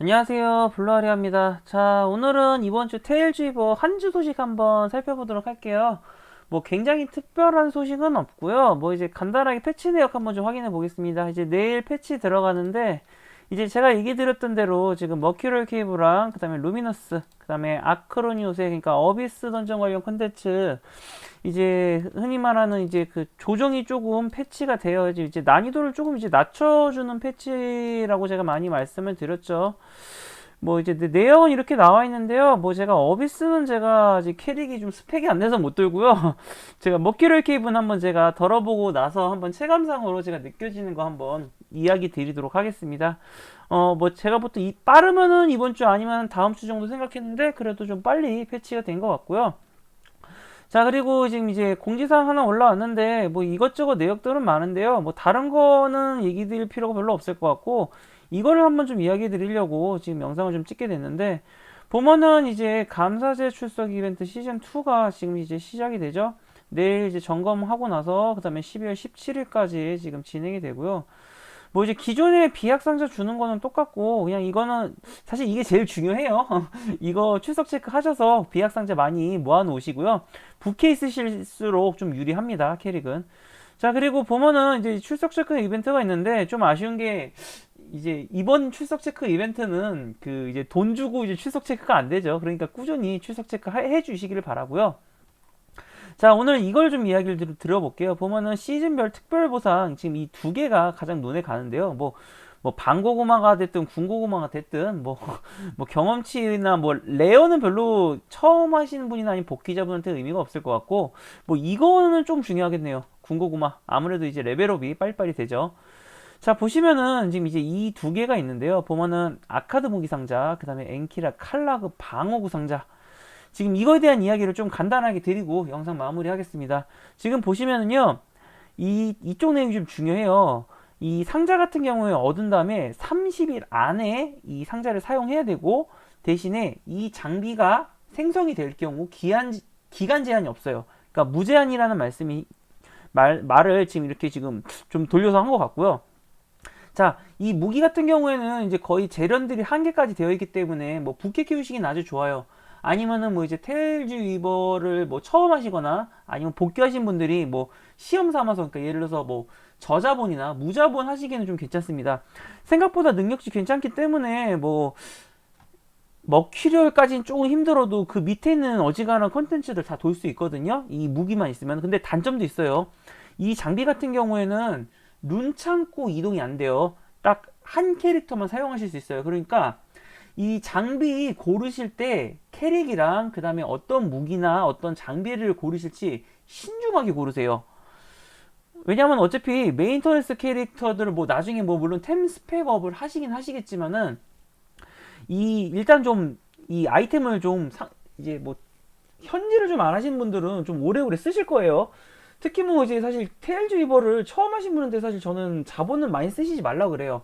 안녕하세요. 블루아리아입니다. 자 오늘은 이번 주 테일즈이버 한주 소식 한번 살펴보도록 할게요. 뭐 굉장히 특별한 소식은 없고요. 뭐 이제 간단하게 패치 내역 한번 좀 확인해 보겠습니다. 이제 내일 패치 들어가는데 이제 제가 얘기 드렸던 대로 지금 머큐럴 케이브랑 그 다음에 루미너스 그 다음에 아크로니오스 그러니까 어비스 던전 관련 컨텐츠 이제 흔히 말하는 이제 그 조정이 조금 패치가 되어 이제 이제 난이도를 조금 이제 낮춰주는 패치라고 제가 많이 말씀을 드렸죠. 뭐 이제 내- 내용은 이렇게 나와 있는데요. 뭐 제가 어비스는 제가 아직 캐릭이 좀 스펙이 안 돼서 못 들고요. 제가 먹기를 케이브는 한번 제가 덜어보고 나서 한번 체감상으로 제가 느껴지는 거 한번 이야기 드리도록 하겠습니다. 어 뭐 제가 보통 이 빠르면은 이번 주 아니면 다음 주 정도 생각했는데 그래도 좀 빨리 패치가 된 것 같고요. 자, 그리고 지금 이제 공지사항 하나 올라왔는데, 뭐 이것저것 내역들은 많은데요. 뭐 다른 거는 얘기 드릴 필요가 별로 없을 것 같고, 이거를 한번 좀 이야기 드리려고 지금 영상을 좀 찍게 됐는데, 보면은 이제 감사제 출석 이벤트 시즌 2가 지금 이제 시작이 되죠. 내일 이제 점검하고 나서, 그 다음에 12월 17일까지 지금 진행이 되고요. 뭐 이제 기존에 비약 상자 주는 거는 똑같고 그냥 이거는 사실 이게 제일 중요해요. 이거 출석 체크 하셔서 비약 상자 많이 모아 놓으시고요. 부캐 있으실수록 좀 유리합니다. 캐릭은. 자, 그리고 보면은 이제 출석 체크 이벤트가 있는데 좀 아쉬운 게 이제 이번 출석 체크 이벤트는 그 이제 돈 주고 이제 출석 체크가 안 되죠. 그러니까 꾸준히 출석 체크 하- 해 주시기를 바라고요. 자, 오늘 이걸 좀 이야기를 들, 들어볼게요. 보면은 시즌별 특별 보상 지금 이 두 개가 가장 눈에 가는데요. 뭐, 뭐 방고구마가 됐든 군고구마가 됐든 뭐, 뭐 경험치나 뭐 레어는 별로 처음 하시는 분이나 아니면 복귀자분한테 의미가 없을 것 같고 뭐 이거는 좀 중요하겠네요. 군고구마 아무래도 이제 레벨업이 빨리빨리 되죠. 자 보시면은 지금 이제 이 두 개가 있는데요. 보면은 아카드 무기 상자, 그 다음에 엔키라 칼라그 방어구 상자. 지금 이거에 대한 이야기를 좀 간단하게 드리고 영상 마무리하겠습니다. 지금 보시면은요, 이, 이쪽 내용이 좀 중요해요. 이 상자 같은 경우에 얻은 다음에 30일 안에 이 상자를 사용해야 되고, 대신에 이 장비가 생성이 될 경우 기한, 기간 제한이 없어요. 그러니까 무제한이라는 말씀이, 말, 말을 지금 이렇게 지금 좀 돌려서 한 것 같고요. 자, 이 무기 같은 경우에는 이제 거의 재련들이 한 개까지 되어 있기 때문에 뭐 부캐 키우시기는 아주 좋아요. 아니면은 뭐 이제 테일즈 위버를 뭐 처음 하시거나 아니면 복귀하신 분들이 뭐 시험 삼아서 그러니까 예를 들어서 뭐 저자본이나 무자본 하시기에는 좀 괜찮습니다. 생각보다 능력치 괜찮기 때문에 뭐 머큐리얼까지는 조금 힘들어도 그 밑에 있는 어지간한 컨텐츠들 다 돌 수 있거든요. 이 무기만 있으면. 근데 단점도 있어요. 이 장비 같은 경우에는 룬 창고 이동이 안 돼요. 딱 한 캐릭터만 사용하실 수 있어요. 그러니까 이 장비 고르실 때 캐릭이랑 그 다음에 어떤 무기나 어떤 장비를 고르실지 신중하게 고르세요. 왜냐면 어차피 메인터너스 캐릭터들을 뭐 나중에 뭐 물론 템 스펙업을 하시긴 하시겠지만은 이 일단 좀 이 아이템을 좀 사- 이제 뭐 현질을 좀 안 하시는 분들은 좀 오래오래 쓰실 거예요. 특히 뭐 이제 사실 테일즈 위버를 처음 하신 분한테 사실 저는 자본은 많이 쓰시지 말라 그래요.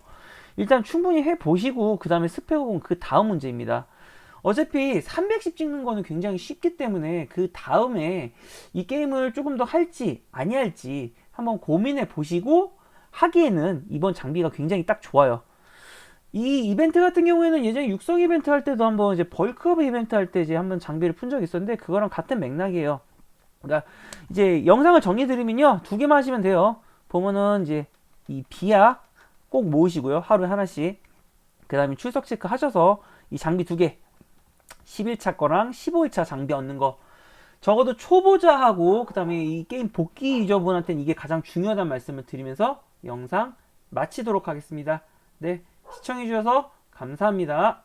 일단 충분히 해 보시고 그 다음에 스펙업은 그 다음 문제입니다. 어차피 310 찍는 거는 굉장히 쉽기 때문에 그 다음에 이 게임을 조금 더 할지 아니 할지 한번 고민해 보시고 하기에는 이번 장비가 굉장히 딱 좋아요. 이 이벤트 같은 경우에는 예전에 육성 이벤트 할 때도 한번 이제 벌크업 이벤트 할 때 이제 한번 장비를 푼 적이 있었는데 그거랑 같은 맥락이에요. 그러니까 이제 영상을 정리 드리면요 두 개만 하시면 돼요. 보면은 이제 이 비약 꼭 모으시고요 하루에 하나씩. 그 다음에 출석 체크 하셔서 이 장비 두 개. 11차 거랑 15일차 장비 얻는 거. 적어도 초보자하고 그 다음에 이 게임 복귀 유저분한테는 이게 가장 중요하다는 말씀을 드리면서 영상 마치도록 하겠습니다. 네, 시청해주셔서 감사합니다.